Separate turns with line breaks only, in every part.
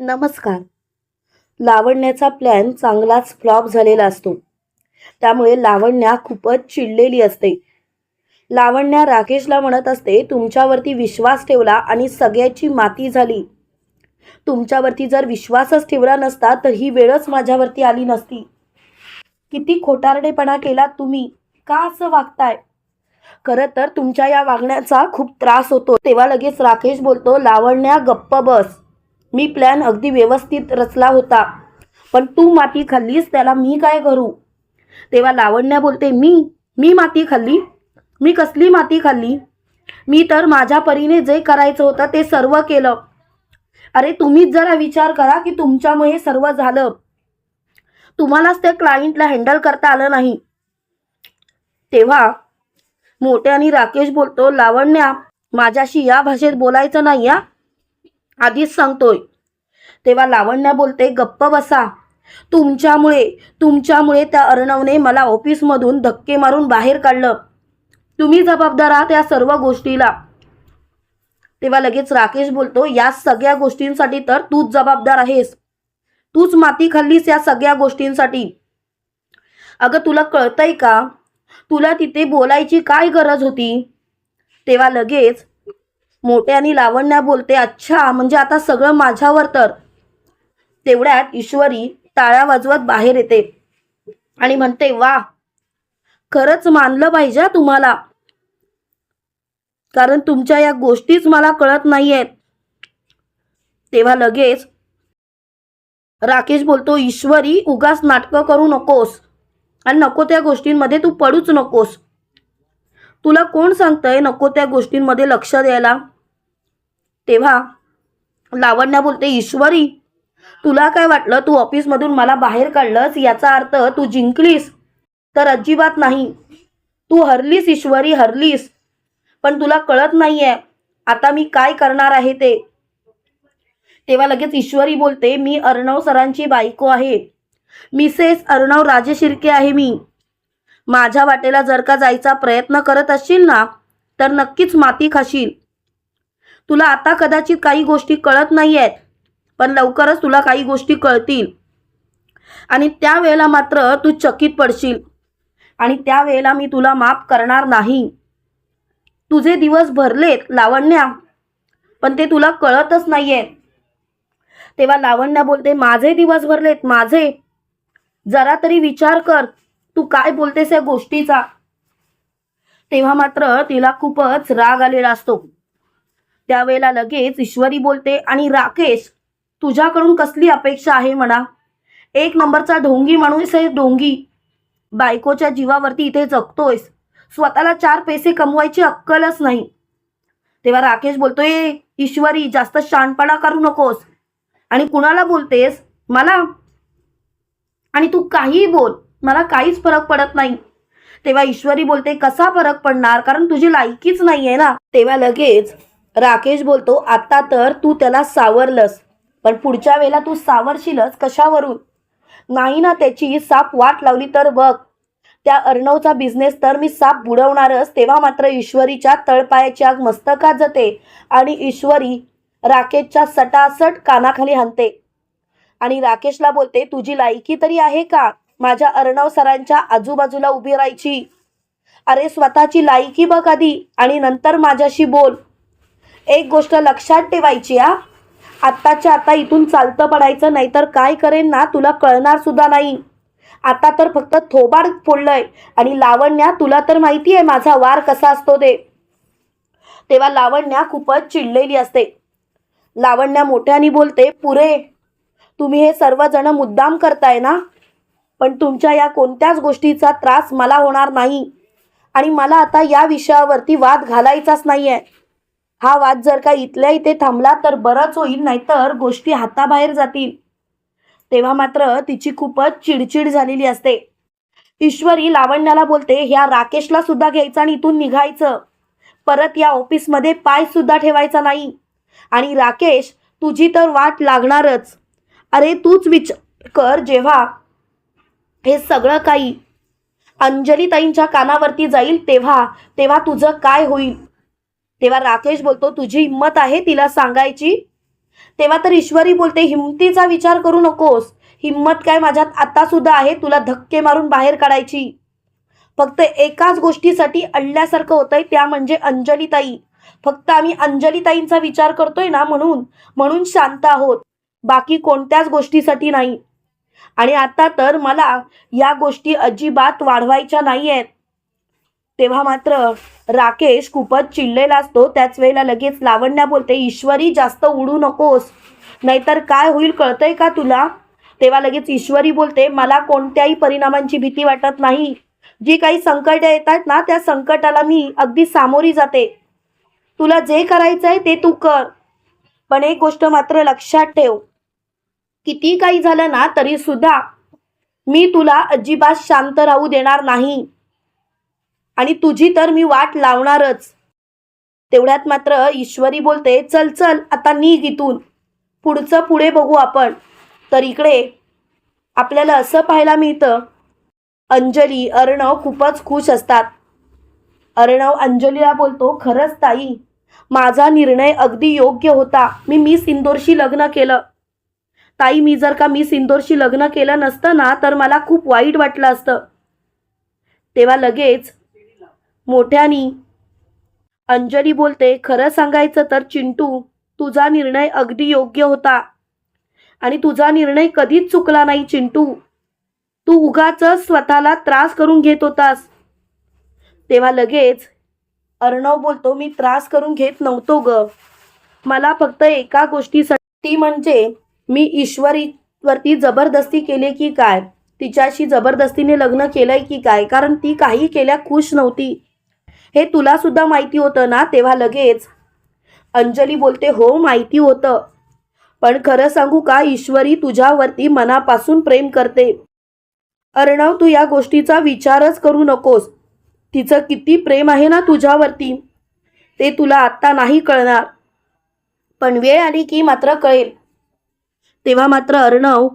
नमस्कार. लावण्याचा प्लॅन चांगलाच फ्लॉप झालेला असतो. त्यामुळे लावण्या खूपच चिडलेली असते. लावण्या राकेशला म्हणत असते तुमच्यावरती विश्वास ठेवला आणि सगळ्याची माती झाली. तुमच्यावरती जर विश्वासच ठेवला नसता तर ही वेळच माझ्यावरती आली नसती. किती खोटारडेपणा केला तुम्ही. का असं वागताय? खरं तर तुमच्या या वागण्याचा खूप त्रास होतो. तेव्हा लगेच राकेश बोलतो लावण्या गप्प बस. मी प्लॅन अगदी व्यवस्थित रचला होता. पण तू माती खाल्लीस त्याला मी काय करू? तेव्हा लावण्या बोलते मी? मी माती खाल्ली? मी कसली माती खाल्ली? मी तर माझ्या परीने जे करायचं होतं ते सर्व केलं. अरे तुम्हीच जरा विचार करा की तुमच्यामुळे सर्व झालं. तुम्हालाच त्या क्लायंटला हँडल करता आलं नाही. तेव्हा मोठ्याने राकेश बोलतो लावण्या माझ्याशी या भाषेत बोलायचं नाही या आधीच सांगतोय. तेव्हा लावण्या बोलते गप्प बसा. तुमच्यामुळे तुमच्यामुळे त्या अर्णवने मला ऑफिसमधून धक्के मारून बाहेर काढलं. तुम्ही जबाबदार आहात या सर्व गोष्टीला. तेव्हा लगेच राकेश बोलतो या सगळ्या गोष्टींसाठी तर तूच जबाबदार आहेस. तूच माती खाल्लीस या सगळ्या गोष्टींसाठी. अगं तुला कळतंय का? तुला तिथे बोलायची काय गरज होती? तेव्हा लगेच मोठ्यानी लावण्या बोलते अच्छा म्हणजे आता सगळं माझ्यावर तर. तेवढ्यात ईश्वरी टाळ्या वाजवत बाहेर येते आणि म्हणते वा खरंच मानलं पाहिजे तुम्हाला. कारण तुमच्या या गोष्टीच मला कळत नाहीयेत. तेव्हा लगेच राकेश बोलतो ईश्वरी उगाच नाटकं करू नकोस. आणि नको त्या गोष्टींमध्ये तू पडूच नकोस. तुला कोण सांगतंय नको त्या गोष्टींमध्ये लक्ष द्यायला? तेव्हा लावण्या बोलते ईश्वरी तुला काय वाटलं? तू ऑफिसमधून मला बाहेर काढलंस? याचा अर्थ तू जिंकलीस तर अजिबात नाही. तू हरलीस ईश्वरी हरलीस. पण तुला कळत नाहीये आता मी काय करणार आहे ते. तेव्हा लगेच ईश्वरी बोलते मी अर्णव सरांची बायको आहे. मिसेस अर्णव राजशिर्के आहे मी. माझ्या वाटेला जर का जायचा प्रयत्न करत असशील ना तर नक्कीच माती खाशील. तुला आता कदाचित काही गोष्टी कळत नाही आहेत पण लवकरच तुला काही गोष्टी कळतील. आणि त्यावेळेला मात्र तू चकित पडशील. आणि त्यावेळेला मी तुला माफ करणार नाही. तुझे दिवस भरलेत लावण्या पण ते तुला कळतच नाहीये तेव्हा लावण्या बोलते माझे दिवस भरलेत माझे. जरा तरी विचार कर. तू काय बोलतेस या गोष्टीचा? तेव्हा मात्र तिला खूपच राग आलेला असतो. त्यावेळेला लगेच ईश्वरी बोलते आणि राकेश तुझ्याकडून कसली अपेक्षा आहे म्हणा? एक नंबरचा ढोंगी माणूस आहे ढोंगी. बायकोच्या जीवावरती इथे जगतोयस. स्वतःला चार पैसे कमवायची अक्कलच नाही. तेव्हा राकेश बोलतोय ईश्वरी जास्त शानपणा करू नकोस. आणि कुणाला बोलतेस? मला? आणि तू काहीही बोल. मला काहीच फरक पडत नाही. तेव्हा ईश्वरी बोलते कसा फरक पडणार? कारण तुझी लायकीच नाही आहे ना. तेव्हा लगेच राकेश बोलतो आता तर तू त्याला सावरलंस पण पुढच्या वेळेला तू सावरशीलच कशावरून? नाही ना त्याची साप वाट लावली तर बघ. त्या अर्णवचा बिझनेस तर मी साप बुडवणारच तेव्हा मात्र ईश्वरीच्या तळपायाची आग मस्तकात जाते आणि ईश्वरी राकेशच्या सटासट कानाखाली हाणते. आणि राकेशला बोलते तुझी लायकी तरी आहे का? माझ्या अर्णव सरांच्या आजूबाजूला उभी राहायची. अरे स्वतःची लायकी बघ आधी आणि नंतर माझ्याशी बोल. एक गोष्ट लक्षात ठेवायची हा. आत्ताच्या आता इथून चालतं पडायचं नाहीतर काय करेन ना तुला कळणार सुद्धा नाही. आता तर फक्त थोबाड फोडलंय आणि लावण्या तुला तर माहिती आहे माझा वार कसा असतो ते. तेव्हा लावण्या खूपच चिडलेली असते. लावण्या मोठ्याने बोलते पुरे तुम्ही हे सर्वजण मुद्दाम करताय ना? पण तुमच्या या कोणत्याच गोष्टीचा त्रास मला होणार नाही. आणि मला आता या विषयावरती वाद घालायचाच नाही आहे हा वाद जर का इथल्या इथे थांबला तर बरंच होईल नाहीतर गोष्टी हाताबाहेर जातील. तेव्हा मात्र तिची खूपच चिडचिड झालेली असते. ईश्वरी लावण्याला बोलते ह्या राकेशला सुद्धा घ्यायचं आणि इथून निघायचं. परत या ऑफिसमध्ये पाय सुद्धा ठेवायचा नाही. आणि राकेश तुझी तर वाट लागणारच. अरे तूच विचार कर जेव्हा हे सगळं काही अंजलीताईंच्या कानावरती जाईल तेव्हा तेव्हा तुझं काय होईल? तेव्हा राकेश बोलतो तुझी हिंमत आहे तिला सांगायची? तेव्हा तर ईश्वरी बोलते हिमतीचा विचार करू नकोस. हिम्मत काय माझ्यात आता सुद्धा आहे तुला धक्के मारून बाहेर काढायची. फक्त एकाच गोष्टीसाठी अडल्यासारखं होतंय त्या म्हणजे अंजलीताई. फक्त आम्ही अंजलीताईंचा विचार करतोय ना म्हणून म्हणून शांत आहोत. बाकी कोणत्याच गोष्टीसाठी नाही. आणि आता तर मला या गोष्टी अजिबात वाढवायच्या नाही आहेत तेव्हा मात्र राकेश खूपच चिडलेला असतो. त्याच वेळेला लगेच लावण्या बोलते ईश्वरी जास्त उडू नकोस. नाहीतर काय होईल कळतंय का तुला? तेव्हा लगेच ईश्वरी बोलते मला कोणत्याही परिणामांची भीती वाटत नाही. जी काही संकट येतात ना त्या संकटाला मी अगदी सामोरी जाते. तुला जे करायचं आहे ते तू कर. पण एक गोष्ट मात्र लक्षात ठेव. किती काही झालं ना तरी सुद्धा मी तुला अजिबात शांत राहू देणार नाही. आणि तुझी तर मी वाट लावणारच. तेवढ्यात मात्र ईश्वरी बोलते चल चल आता निघ इथून. पुढचं पुढे बघू आपण. तर इकडे आपल्याला असं पाहायला मिळतं अंजली अर्णव खूपच खुश असतात. अर्णव अंजलीला बोलतो खरंच ताई माझा निर्णय अगदी योग्य होता. मी मिस इंदोरशी लग्न केलं. ताई मी जर का मिस इंदोरशी लग्न केलं नसतं ना तर मला खूप वाईट वाटलं असतं. तेव्हा लगेच मोठ्यानी अंजली बोलते खरं सांगायचं तर चिंटू तुझा निर्णय अगदी योग्य होता. आणि तुझा निर्णय कधीच चुकला नाही चिंटू. तू उगाच स्वतःला त्रास करून घेत होतास. तेव्हा लगेच अर्णव बोलतो मी त्रास करून घेत नव्हतो ग. मला फक्त एका गोष्टीसाठी ती म्हणजे मी ईश्वरीवरती जबरदस्ती केली की काय? तिच्याशी जबरदस्तीने लग्न केलंय की काय? कारण ती काही केल्या खुश नव्हती. हे तुला सुद्धा माहिती होतं ना तेव्हा लगेच? अंजली बोलते हो माहिती होतं. पण खरं सांगू का ईश्वरी तुझ्यावरती मनापासून प्रेम करते. अर्णव तू या गोष्टीचा विचारच करू नकोस. तिचं किती प्रेम आहे ना तुझ्यावरती? ते तुला आत्ता नाही कळणार. पण वेळ आली की मात्र कळेल. तेव्हा मात्र अर्णव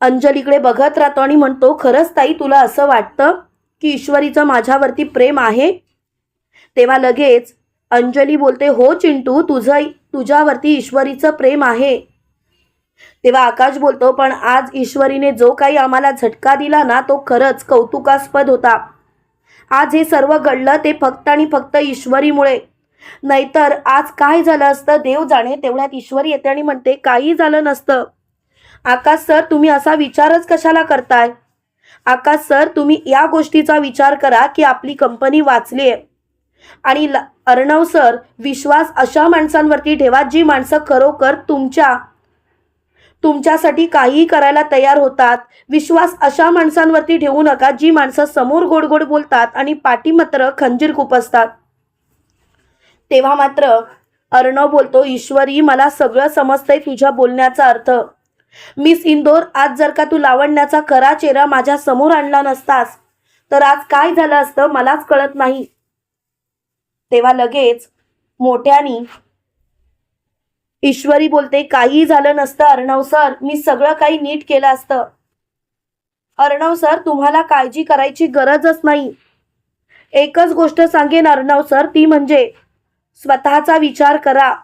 अंजलीकडे बघत राहतो आणि म्हणतो खरंच ताई तुला असं वाटतं की ईश्वरीचं माझ्यावरती प्रेम आहे? तेव्हा लगेच अंजली बोलते हो चिंटू तुझं तुझ्यावरती ईश्वरीचं प्रेम आहे. तेव्हा आकाश बोलतो पण आज ईश्वरीने जो काही आम्हाला झटका दिला ना तो खरंच कौतुकास्पद होता. आज हे सर्व घडलं ते फक्त आणि फक्त ईश्वरीमुळे. नाहीतर आज काय झालं असतं? देव जाणे तेवढ्यात ईश्वरी येते आणि म्हणते काही झालं नसतं. आकाश सर तुम्ही असा विचारच कशाला करताय? आकाश सर तुम्ही या गोष्टीचा विचार करा की आपली कंपनी वाचली आहे आणि अर्णव सर विश्वास अशा माणसांवरती ठेवा जी माणसं खरोखर तुमच्या तुमच्यासाठी काहीही करायला तयार होतात. विश्वास अशा माणसांवरती ठेवू नका जी माणसं समोर गोड गोड बोलतात आणि पाठी मात्र खंजीर खुपसतात तेव्हा मात्र अर्णव बोलतो ईश्वरी मला सगळं समजतंय तुझ्या बोलण्याचा अर्थ. मिस इंदोर आज जर का तू लावण्याचा खरा चेहरा माझ्यासमोर आणला नसतास तर आज काय झालं असतं मलाच कळत नाही. तेव्हा लगेच मोठ्यानी ईश्वरी बोलते काही झालं नसतं अर्णव सर मी सगळं काही नीट केलं असतं. अर्णव सर तुम्हाला काळजी करायची गरजच नाही. एकच गोष्ट सांगेन अर्णव सर ती म्हणजे स्वतःचा विचार करा.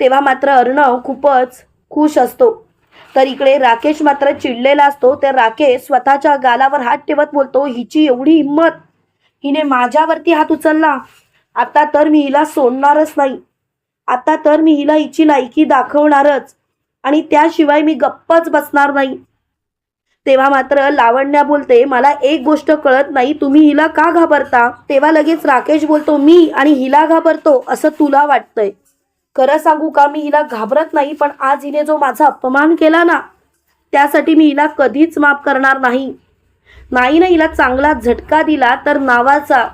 तेव्हा मात्र अर्णव खूपच खुश असतो. तर इकडे राकेश मात्र चिडलेला असतो. तर राकेश स्वतःच्या गालावर हात ठेवत बोलतो हिची एवढी हिंमत हिने माझ्यावरती हात उचलला. आता तर मी हिला सोडणारच नाही. आता तर मी हिला हिची लायकी दाखवणारच. आणि त्याशिवाय मी गप्पच बसणार नाही. तेव्हा मात्र लावण्या बोलते मला एक गोष्ट कळत नाही तुम्ही हिला का घाबरता? तेव्हा लगेच राकेश बोलतो मी आणि हिला घाबरतो असं तुला वाटतंय. खरं सांगू का मी हिला घाबरत नाही पण आज हिने जो माझा अपमान केला ना त्यासाठी मी हिला कधीच माफ करणार नाही. नाही ना हिला चांगला झटका दिला तर नावाचा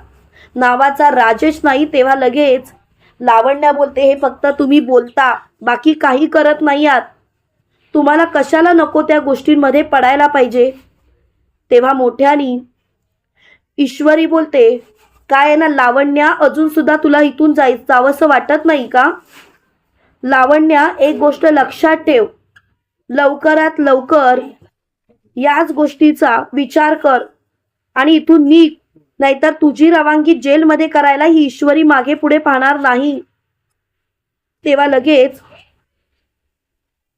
नावाचा राजेश नाही तेव्हा लगेच लावण्या बोलते हे फक्त तुम्ही बोलता बाकी काही करत नाही आहात. तुम्हाला कशाला नको त्या गोष्टींमध्ये पडायला पाहिजे? तेव्हा मोठ्यानी ईश्वरी बोलते काय आहे ना लावण्या अजून सुद्धा तुला इथून जाय जावंसं वाटत नाही का? लावण्या एक गोष्ट लक्षात ठेव. लवकरात लवकर याच गोष्टीचा विचार कर आणि इथून निघ. नाहीतर तुझी रवानगी जेलमध्ये करायला ही ईश्वरी मागे पुढे पाहणार नाही. तेव्हा लगेच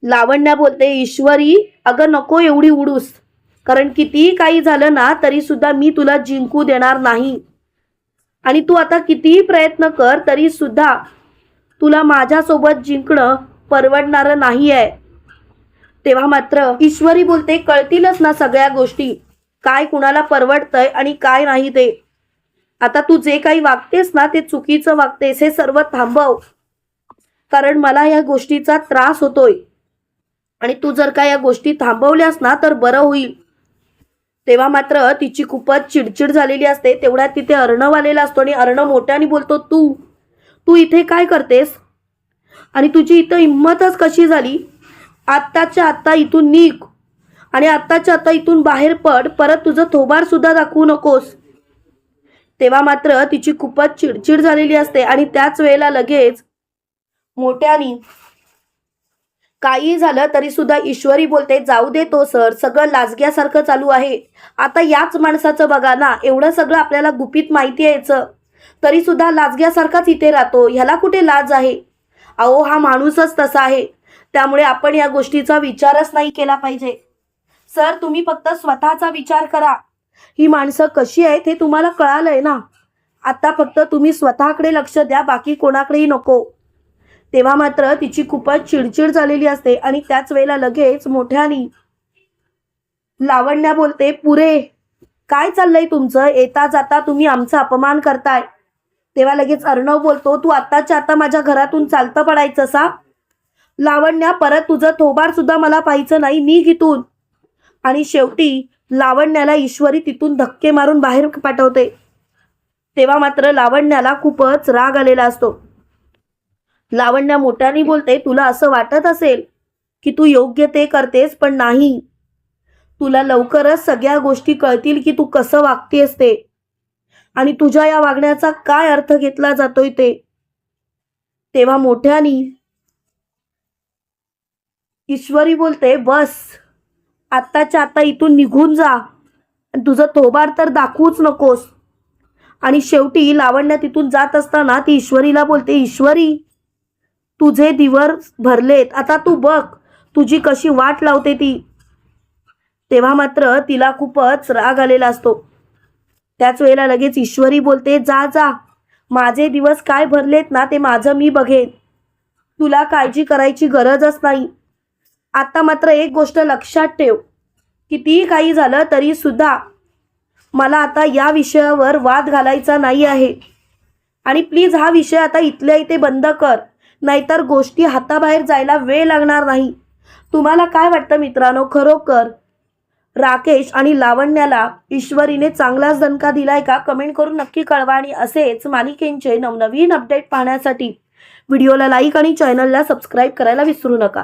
लावण्या बोलते ईश्वरी अगं नको एवढी उडूस. कारण कितीही काही झालं ना तरी सुद्धा मी तुला जिंकू देणार नाही. आणि तू आता कितीही प्रयत्न कर तरी सुद्धा तुला माझ्यासोबत जिंकणं परवडणारं नाही आहे तेव्हा मात्र ईश्वरी बोलते कळतीलच ना सगळ्या गोष्टी. काय कुणाला परवडतंय आणि काय नाही ते. आता तू जे काही वागतेस ना ते चुकीचं वागतेस हे सर्व थांबव. कारण मला या गोष्टीचा त्रास होतोय. आणि तू जर का या गोष्टी थांबवल्यास ना तर बरं होईल. तेव्हा मात्र तिची खूपच चिडचिड झालेली असते. तेवढ्यात तिथे अर्णव आलेला असतो आणि अर्णव मोठ्याने बोलतो तू तू इथे काय करतेस? आणि तुझी इथं हिंमतच कशी झाली? आत्ताच्या आत्ता इथून निघ. आणि आत्ताच्या आत्ता इथून बाहेर पड. परत तुझं थोबारसुद्धा दाखवू नकोस. तेव्हा मात्र तिची खूपच चिडचिड झालेली असते आणि त्याच वेळेला लगेच मोठ्यानी काही झालं तरी सुद्धा ईश्वरी बोलते जाऊ दे तो सर. सगळं लाजग्यासारखं चालू आहे. आता याच माणसाचं बघा ना एवढं सगळं आपल्याला गुपित माहिती यायचं. तरी सुद्धा लाजग्यासारखाच इथे राहतो. ह्याला कुठे लाज आहे? अहो हा माणूसच तसा आहे. त्यामुळे आपण या गोष्टीचा विचारच नाही केला पाहिजे. सर तुम्ही फक्त स्वतःचा विचार करा. ही माणसं कशी आहेत हे तुम्हाला कळालंय ना? आता फक्त तुम्ही स्वतःकडे लक्ष द्या बाकी कोणाकडेही नको. तेव्हा मात्र तिची खूपच चिडचिड झालेली असते आणि त्याच वेळेला लगेच मोठ्यानी लावण्या बोलते पुरे काय चाललंय तुमचं? येता जाता तुम्ही आमचा अपमान करताय. तेव्हा लगेच अर्णव बोलतो तू आत्ताच्या आता माझ्या घरातून चालतं पडायचं सा लावण्या परत तुझं थोबार सुद्धा मला पाहायचं नाही निघ इथून आणि शेवटी लावण्याला ईश्वरी तिथून धक्के मारून बाहेर पाठवते. तेव्हा मात्र लावण्याला खूपच राग आलेला असतो. लावण्या मोठ्याने बोलते तुला असं वाटत असेल की तू योग्य ते करतेस पण नाही. तुला लवकरच सगळ्या गोष्टी कळतील की तू कसं वागतेस ते. आणि तुझ्या या वागण्याचा काय अर्थ घेतला जातोय ते. तेव्हा मोठ्यानी ईश्वरी बोलते बस. आत्ताच्या आता इथून निघून जा. आणि तुझं थोबार तर दाखवूच नकोस. आणि शेवटी लावण्या तिथून जात असताना ती ईश्वरीला बोलते ईश्वरी तुझे दिवस भरलेत. आता तू बघ तुझी कशी वाट लावते ती. तेव्हा मात्र तिला खूपच राग आलेला असतो. त्याच वेळेला लगेच ईश्वरी बोलते जा जा. माझे दिवस काय भरलेत ना ते माझं मी बघेन. तुला काळजी करायची गरजच नाही. आता मात्र एक गोष्ट लक्षात ठेव कितीही काही झालं तरी सुद्धा मला आता या विषयावर वाद घालायचा नाही आहे. आणि प्लीज हा विषय आता इथल्या इथे बंद कर. नाहीतर गोष्टी हाताबाहेर जायला वेळ लागणार नाही. तुम्हाला काय वाटतं मित्रांनो? खरोखर राकेश आणि लावण्याला ईश्वरीने चांगलाच दणका दिलाय का? कमेंट करून नक्की कळवा आणि असेच मालिकेंचे नवनवीन अपडेट पाहण्यासाठी व्हिडिओला लाईक आणि चॅनलला सबस्क्राईब करायला विसरू नका.